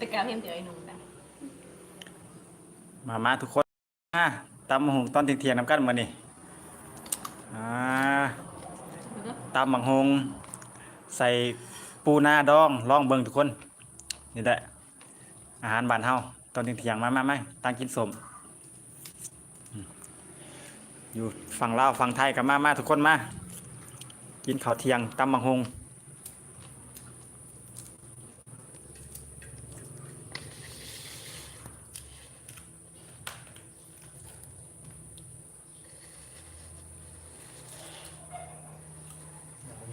แต่กาวเห็นเดี๋ยวไอ้หนุ่มนะมามาทุกคนมาตำบักหงตอนเที่ยงๆนำกันมานี่อ่าตำบักหงใส่ปูนาดองลองเบิ่งทุกคน นี่แหละ อาหารบ้านเฮาตอนเที่ยงๆมามามาตั้งกินสมอืมอยู่ฝั่งลาวฝั่งไทยกับมามาทุกคนมา กินข้าวเที่ยงตำบักหง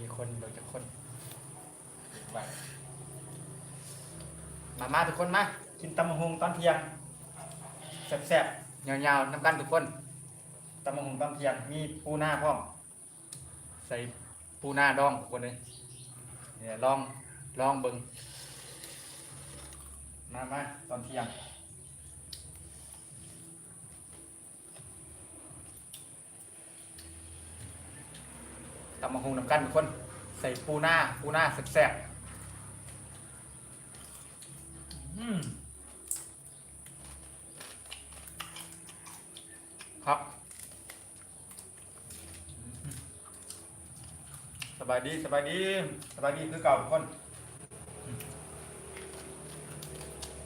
มีคนเดี๋ยวจะคนไป มามาทุกคนมากินตำมะฮงตอนเที่ยงแซ่บๆยาวๆน้ำกันทุกคนตำมะฮงตอนเที่ยงมีปูหน้าพร้อมใส่ปูหน้าดองทุกคนเลยเนี่ยลองลองเบิงมามาตอนเที่ยงตำมะฮงน้ำกันทุกคน ใส่ปูหน้าปูหน้าแซ่บๆอืม ครับ สบายดีสบายดี สบายดีคือเก่าทุกคน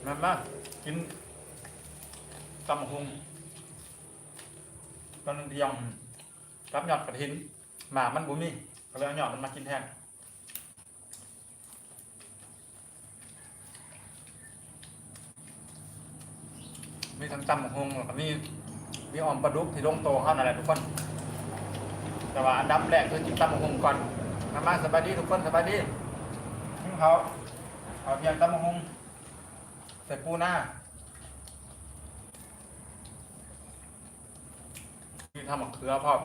มามากินตำมะฮงตอนเที่ยงรับยอดกระถินหมามันบุมีก็เลยเอาหยอดมันมากินแทน มีทั้งจำบักฮงแล้วก็มีมีออมปลาดุกที่ลงโตเข้านั่นแหละทุกคน แต่ว่าอันดับแรกคือกินตำบักฮงก่อนมามาสบายดีทุกคนสบายดีทั้งเขาเขาเพียงตำบักฮงใส่ปูหน้ามีทำมะเขือพร้อม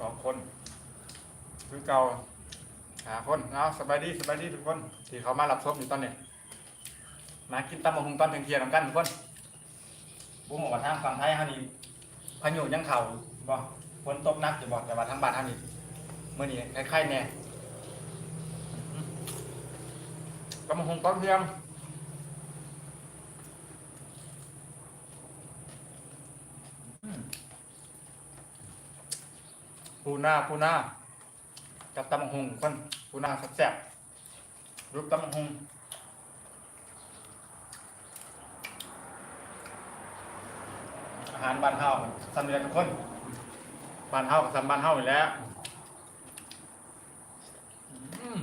สองคนคือ เก่าหาคนเอาสบายดีสบายดีทุกคน ที่เขามารับชมอยู่ตอนนี้มากินตำมะฮุงตอนเที่ยงๆนำกันทุกคนบุ้งบอกว่าทางฝั่งไทยฮานี่พายุยังเข่าบ่ฝนตกหนักอยู่บ่แต่ว่าทางบ้านฮานี่มื้อนี้คล้ายๆแน่ตำมะฮุงตอนเที่ยงปูหน้าปูหน้า กับตำมะฮุงคนปูหน้าแซ่บๆรูปตำมะฮุงอาหารบ้านเฮาสำเร็จทุกคนบ้านเฮากับสำบ้านเฮาอยู่แล้วอืม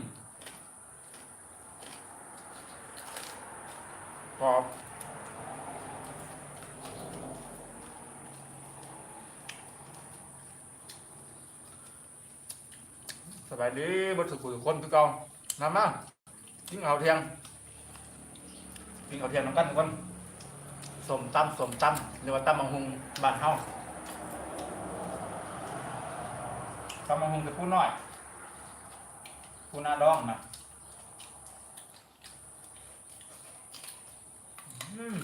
กรอบส บายดีบดสุขุทุกคนทุกกองมามากินข้าวเทียงกินข้าวเทียงน้ำกันทุกคนสมตำสมตำหรือว่าตำมังหุงบ้านเฮาตำมังหุงจะพูดน้อยพูดหน้าดองนะอืม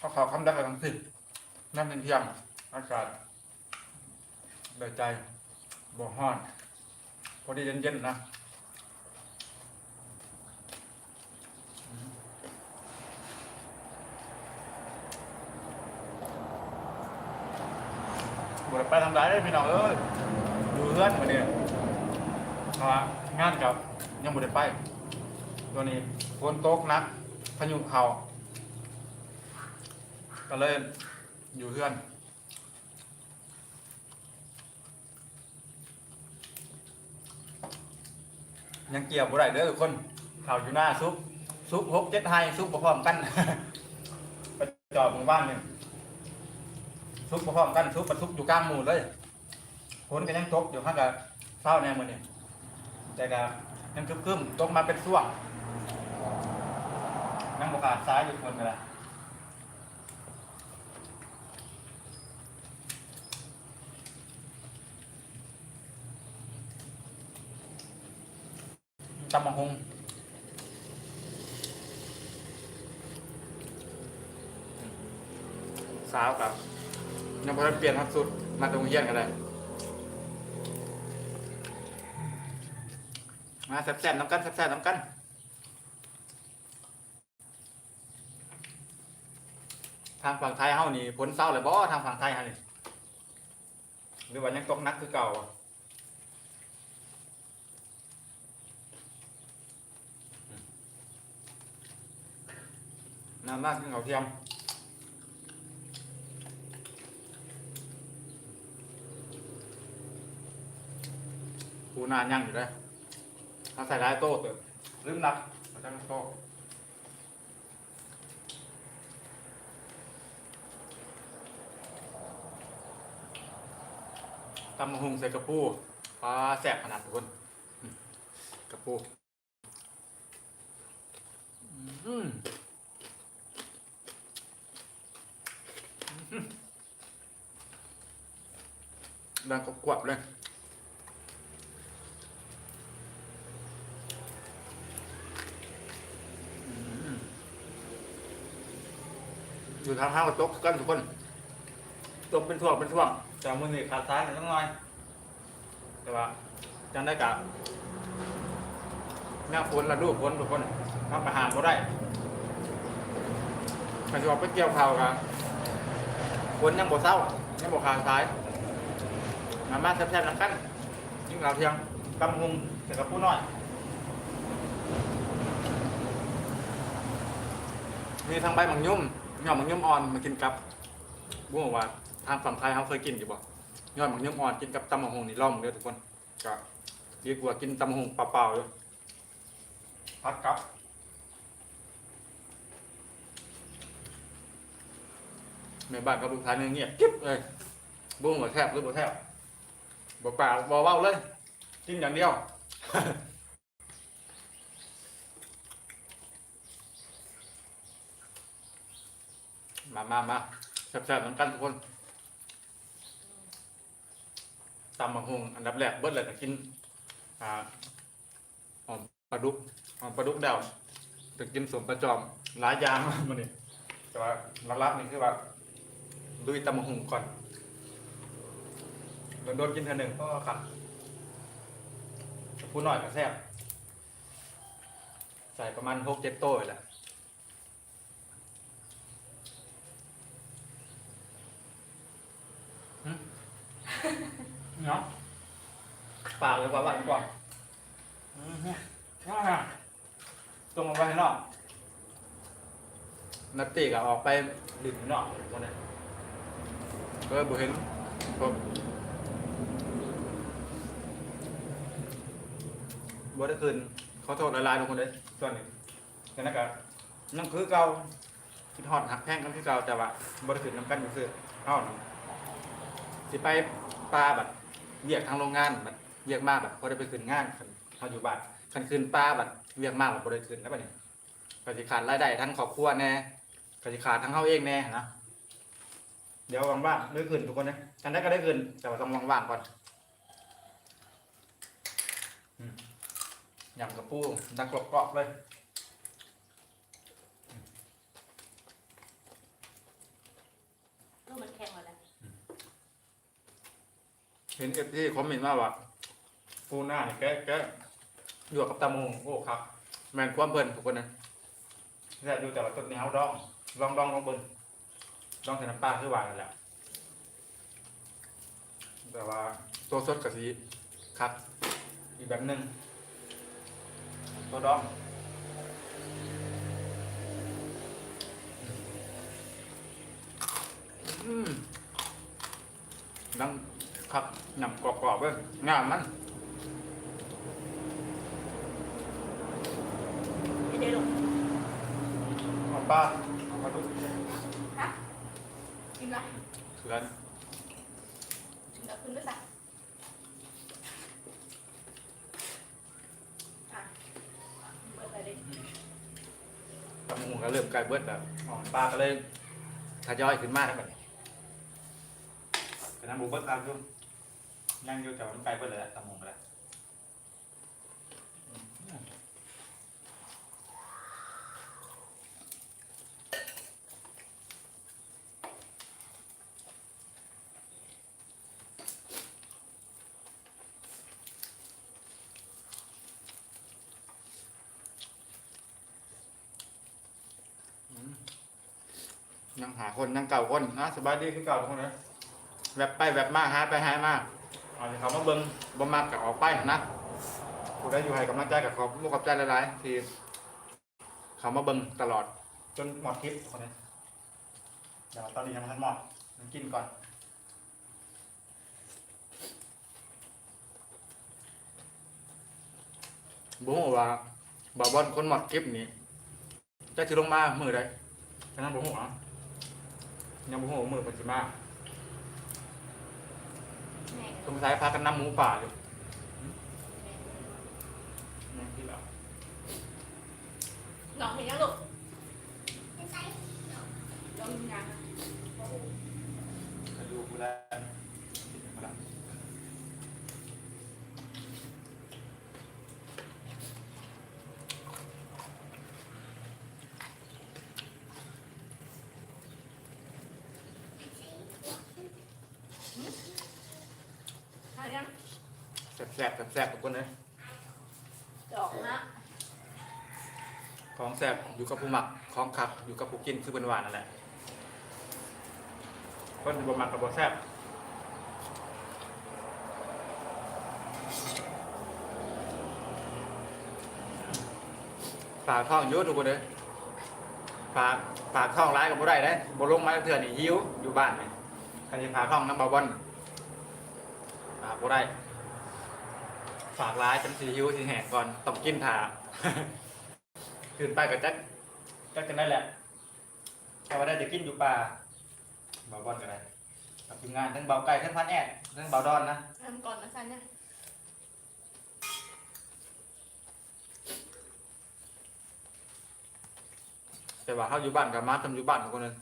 ข้าวขาวคำดักกันสิน้ำเป็นเทียงอากาศ ได้ใจบ่ฮ้อน พอดีเย็นๆนะบไดไปทำไรได้พี่น้องเอ้ยอยู่เพื่อนมาเนี่ยเพราะว่างานกับยังบ่ได้ไป ตัวนี้ฝนตกหนักพายุเขาก็เลยอยู่เพื่อน ยังเกี่ยวบ่ได้เด้อทุกคนข่าวอยู่หน้าซุปซุปหกเจ็ดไฮซุปพร้อมกัน ไปจอดหมู่บ้านเนี่ยซุปพร้อมกันซุปมันซุปอยู่กลางหมู่เลยฝนก็ยังตกอยู่ข้างกับเศร้าแน่มือนี่แต่ก็ยังคึมคึมๆตกมาเป็นช่วงนั่งบกาดซ้ายอยู่คนกันละ ตำบักฮงสาวครับยังพอเปลี่ยนทักสุด มาตรงเยี่ยนกันเลยมาแซ่บๆน้ำกันแซ่บๆน้ำกันทางฝั่งไทยเฮานี่ผลเศร้าเลยบ่ทางฝั่งไทยเฮานี่หรือว่ายังตกนักคือเก่าอะ น้ำมากขึ้นเขาเทียมปูนายั่งอยู่เลยเขาใส่ร้ายโต้เติมลืมนับเขาจะโต้ตำมะฮุงใส่กระปูปลาแสบขนาดทุกคนกระปู อืม ดังกรอบๆเลยอยู่ทางห้างกับโต๊ะกันทุกคนตกเป็นช่วงเป็นช่วงแต่มือนี่ขาดซ้ายหน่อยต้องหน่อย แต่ว่าจังได้กับหน้าฝนระดูฝนทุกคนทำประหารก็ได้กันจะออกไปเกี่ยวข่าวกันฝนยังบ่เศร้ายังบ่ขาดซ้าย มามาแซ่บๆน้ำกันยิ่งเราเทียงกำหุงแต่กับผู้น้อย มีทางใบมังยุ่มยอดมังยุ่มอ่อนมากินกับบุ้งบอกว่า ทางฝั่งไทยเขาเคยกินอยู่บ่ยอดมังยุ่มอ่อนกินกับตำมังหงนี่ล่อมเด้อทุกคนก็ดีกว่ากินตำมังหงเปล่าๆอยู่พัดกับแม่บ้านกับลูกชาเนี่ยเงียบกิ๊บเลยบุ้งบ่แทบหรือบ่แทบ บอกปากบอกเว้าเลยกินอย่างเดียว มามามาแซ่บๆเหมือนกันทุกคนตำบักฮงอันดับแรกเบิดเลยก็กิน อ่าหอมปลาดุกหอมปลาดุกเดาจะกินสมปลาจอมหลายอย่างมากมันนี่แต่ว่าลักๆนี่คือว่าลุยตำบักฮงก่อน โดนโดนกินเท่าหนึ่งก็ขัดพูดหน่อยก็แซ่บใส่ประมาณหกเจ็ดโต้เลยแหละหึเนาะปากเลยกว่าบ้านกว่าอืมอ่าตรงเอาไว้ข้างนอกนัตตี้ก็ออกไปดื่มข้างนอกคนนี้ก็บุเห็นผม บ่ได้คืนขอโทษหลายๆทุกคนเลยส่วนนี้แต่นั่นก็นั่นคือเก่าคิดฮอดหักแพงกันคือเก่าแต่ว่าบ่ได้คืนน้ำกันซื่อๆเฮาน่สิไปปลาแบบเวียกทางโรงงานแบบเวียกมากแบบบ่ได้ไปคืนงานคันเฮาอยู่บ้านคันคืนปลาแบบเวียกมากแบบบ่ได้คืนแล้วบัดนี้ก็สิขาดรายได้ทั้งครอบครัวแน่ก็สิขาดทั้งเฮาเองแน่นะเดี๋ยวว่างๆได้คืนทุกคนนะอันนั้ก็ได้คืนแต่ว่าต้องว่างๆก่อน ยำกระปูดังกรอบๆเลย ลูกมันแข็งหมดแล้วเห็นเอฟที่คอมเมนต์มาว่าปูหน้าเนี่ยแกแกอยู่กับตามูโอ้ครับ แมนความเพิ่นทุกคนนะแต่ดูแต่ละต้นนี้เขาดองลองดองลองเบิ่งดองใส่น้ำปลาคือหวานนั่นแหละแต่ว่าตัวสดกับสีครับ อีกแบบหนึ่ง ตัวดองอืมดังครับหนำกรอบๆเว้ยงามมันไม่ได้ลงเอาปลาเอาปลาดุกฮะกินละเขือน กินละคุณด้วยสักอะเปิดไปเลย ตะ ไก่เบิดแล้วอ๋อปลาก็เลยทยอยขึ้นมาแล้วกันน้ำหมูเบิดตามช่วงนั่งอยู่แต่ว่ามันใกล้เบิดเลยแหละตะมูก็แล้ว ยังหาคนยังเก่าคนนะสบายดีคือเก่าทุกคนเลยแวบไปแวบมากหาไปหามากเอาที่เขามาเบิ้งบ่มากกับออกไปนะผู้ได้อยู่ให้กำลังใจกับขอบมุกขอบใจหลายๆที่เขามาเบิ้งตลอด จนหมดคลิปคนเลยเดี๋ยวตอนนี้ยังไม่ทันหมดมันกินก่อนบุ้งว่าบ่าวบอลคนหมดคลิปนี้จะถือลงมามือใดฉะนั้นบุ้งอะ ยังบุ้งมือปัจจุบันแม่สงสัยพากันนำหมูป่าอยู่นั่นที่เราลองเห็นยังลูกลองยัง อายุกูได้มาละ หายัง แซ่บแซ่บแซ่บๆทุกคนเลยดอกนะของแซ่บอยู่กับผู้หมักของขับอยู่กับผู้กินคือเป็นหวานนั่นแหละคนที่บ่หมักกับบ่แซ่บฝากท้องเยอะทุกคนเลยฝากฝากท้องร้ายกับบ่ได้เลยบ่ลงมาเถื่อนนี่หิวอยู่บ้านนี่ใครจะฝากท้องน้ำบาบอนฝากบ่ได้ ฝากร้ายจนสีหิวสีแหกก่อนต้องกินถาขึ้นไปกับจักจักกันได้แหละแต่ว่าได้จะกินอยู่ป่าบาบอนกันเลยกับทีมงานทั้งเบาไก่ทั้งพันแอดทั้งเบาดอนนะทำก่อนนะสันเนี่ยแต่ว่าเขาอยู่บ้านกับมาทำอยู่บ้านของคนนึง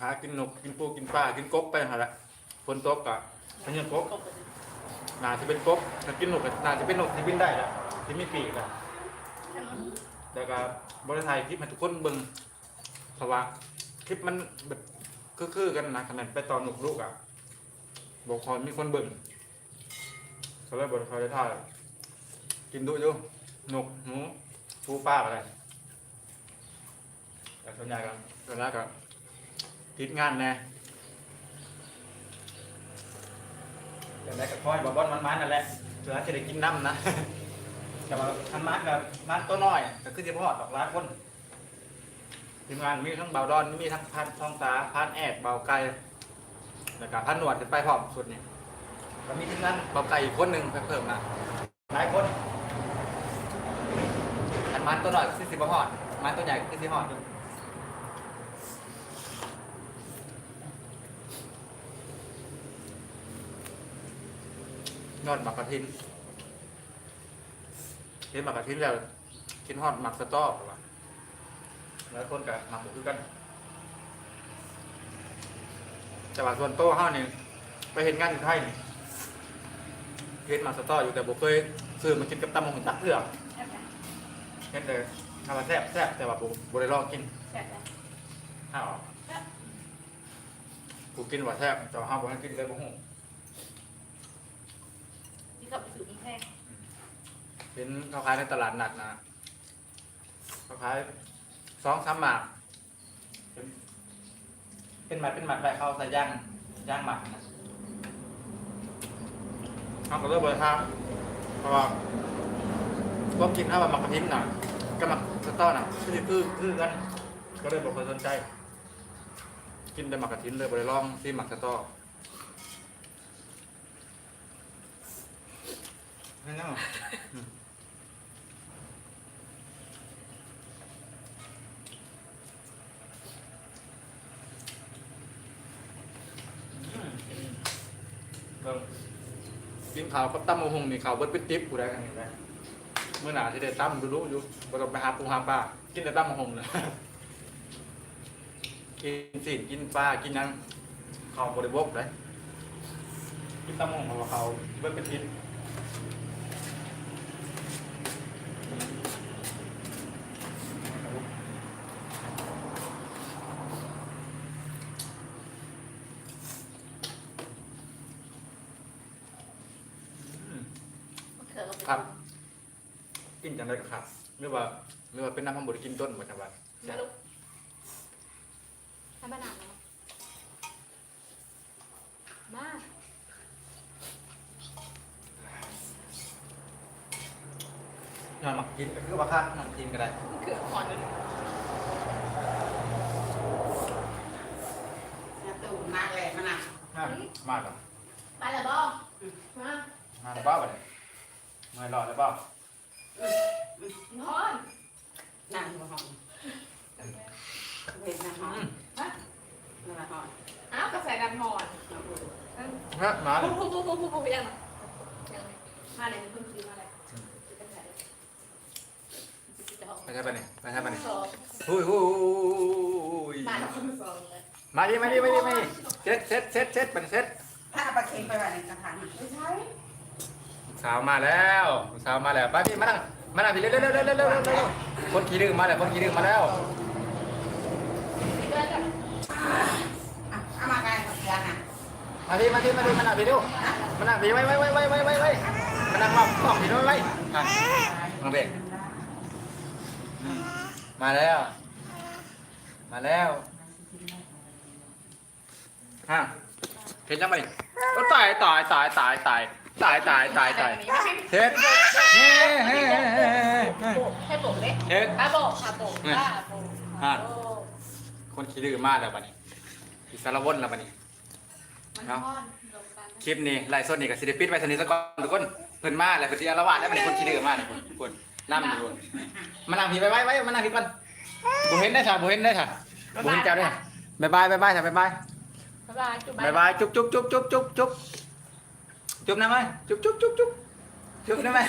หากินนกกินปูกินปลากินกบไปหาละฝนตกกับพายุกบกบเลย น่าจะเป็นกบถ้ากินนกก็น่าจะเป็นนกที่บินได้ละที่มีปีกอะใช่ไหมแต่ก็บริษัทคลิปให้ทุกคนเบิ่งเพราะว่าคลิปมันแบบคือๆกันนะขนาดไปตอนหนุกลูกอะบอกคอยมีคนเบิ่งเขาเลยบริษัทได้ท่ากินดุอยู่หนุกหมูปูป้าอะไรแต่ส่วนใหญ่ก็ส่วนใหญ่ก็ติดงานแน่ แต่แรกก็คอยบอบอนมันๆนั่นแหละส่วนใหญ่จะได้กินน้ำนะ แต่ว่าทันมาร์กกับมาร์กตัวน้อยก็คือจะพอดดอกล้าคนทีมงานมีทั้งเบาดอนมีทั้งพันทองตาพันแอดเบาไก่แล้วก็พันหนวดขึ้นไปพร้อมสุดนี่ก็มีทีมงานเบาไก่อีกคนหนึ่งเพิ่มนะหลายคนอันมันตัวน้อยคือสิบหอดมันตัวใหญ่คือสิบหอดอยู่ ยอดหมักกระทินกินหมักกะทิแล้วกินฮอดหมักสต๊อกว่ะแล้วคนกับหมักหมูคือกันแต่ว่าส่วนโต้เฮานี่ไปเห็นงานอยู่ไทยนี่เห็นหมักสต๊อกอยู่แต่บ่เคยซื้อมากินกับตำมะหุ่นตักเพื่อแซ่บจ้ะเห็นแต่ทำมาแซ่บแซ่บแต่ว่าบ่บ่ได้ลองกินแซ่บจ้ะข้าวกูกินว่าแซ่บแต่ว่าเฮาบ่ให้กินเลยบ่ฮู้ที่ กลับไปสู่กรุงเทพเห็นเขาขายในตลาดนัดนะเขาขายสองสามหมาก เป็นเป็นหมัดเป็นหมัดแบบเขาใส่ย่างย่างหมักนะเขาก็เริ่มเปิดทาเพราะว่าพวกกินข้าวหมักกระทิ้นน่ะกับหมักสต๊อน่ะคือคือคือกันก็เลยบอกคนสนใจ กินแต่หมักกระทิ้นเลยบริลองซีหมักสต๊อ นั่นเนาะเบิ่งกินข้าวกับตั้มมะฮงนี่ข้าวเบิดเป็นติ๊บกูได้กันนี่แหละเมื่อหนาที่ได้ตั้มดูรู้อยู่บ่ต้องไปหาปูหาปลากินแต่ตั้มมะฮงเลยกินสิกินปลากินหยังข้าวบริโภคเลยกินตั้มมะฮงเพราะว่าข้าวเบิดเป็นติ๊บอืม มะเขือก็เป็น ครับ กินจังไดก็ครับหรือว่าหรือว่าเป็นน้ำมันบไดกินต้นหมดจังหวัด ไม่รู้ ให้บ้านหนักเนาะมา นอนมากินก็คือว่าค่านอนกินก็ได้คืออ่อนเลยน้ำตูนมากเลยมันอะฮะมากเหรอไปเลยบ้องมามาแล้วเปล่าบ่เนี่ยไม่รอดแล้วเปล่านอนนั่งหัวหอมเห็นนะหอมนั่นละหอมอ้าวกาแฟกันหอนฮะมาเลปุ๊ยบปุ๊บปุ๊บปุ๊บปุ๊บยังยังมาเลยเพิ่งซื้อมา เลยไปใช่ปะเนี่ยไปใช่ปะเนี่ยสองหุยหุยมาแล้วคนสองเลยมาดิมาดิมาดิมาดิเซ็ตเซ็ตเซ็ตเซ็ตไปเซ็ตถ้าเอาปลาเค็มไปไว้ในกระถางไม่ใช่สาวมาแล้วสาวมาแล้วไปพี่มานั่งมานั่งพี่เร็วเร็วเร็วเร็วเร็วเร็วเร็วคนขี้ดื้อมาแล้วคนขี้ดื้อมาแล้วเดือนกับเอามาไกลกับยาน่ะมาดิมาดิมาดิมานั่งพี่ดูมานั่งพี่ไว้ไว้ไว้ไว้ไว้ไว้ไว้มานั่งมอบกล้องพี่ด้วยไว้อะมาเบรก มาแล้ว มาแล้วฮะเห็นยังไงก็ตายตายตายตายตายตายตายตายตายเฮ็ดเฮ้เฮ้เฮ้เฮ้ให้โบกเลยเฮ็ดอาโบกอาโบกอาโบกฮะคนขี้ดื้อมากแล้วบัดนี้อีสารวนแล้วบัดนี้มันก้อนลงกันคลิปนี้ไลฟ์สดนี่กับซิลิปิดไปสนิทสักก่อนทุกคนเพิ่นมาแล้วเพิ่นสิอารวาสแล้วมันคนขี้ดื้อมากเลยทุกคน นั่งอยู่มานั่งพี่ไว้ไว้ไว้มานั่งพี่ก่อนบ่เห็นได้ค่ะบ่เห็นได้ค่ะบ่เห็นเจ้าได้บ๊ายบายบ๊ายบายค่ะบ๊ายบายบ๊ายบายจุ๊บบ๊ายบายจุ๊บจุ๊บจุ๊บจุ๊บจุ๊บจุ๊บจุ๊บนะไหมจุ๊บจุ๊บจุ๊บจุ๊บจุ๊บนะไหม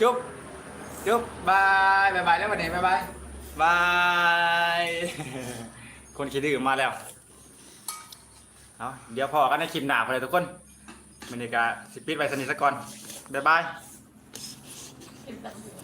จุ๊บจุ๊บบายบ๊ายบายแล้ววันนี้บ๊ายบายบายคนขี้ดื้อมาแล้วเอาเดี๋ยวพอกันในคลิปหน้าพอเลยทุกคนมันนี่ก็สิปิดไว้สนิทสักก่อนบ๊ายบาย If that's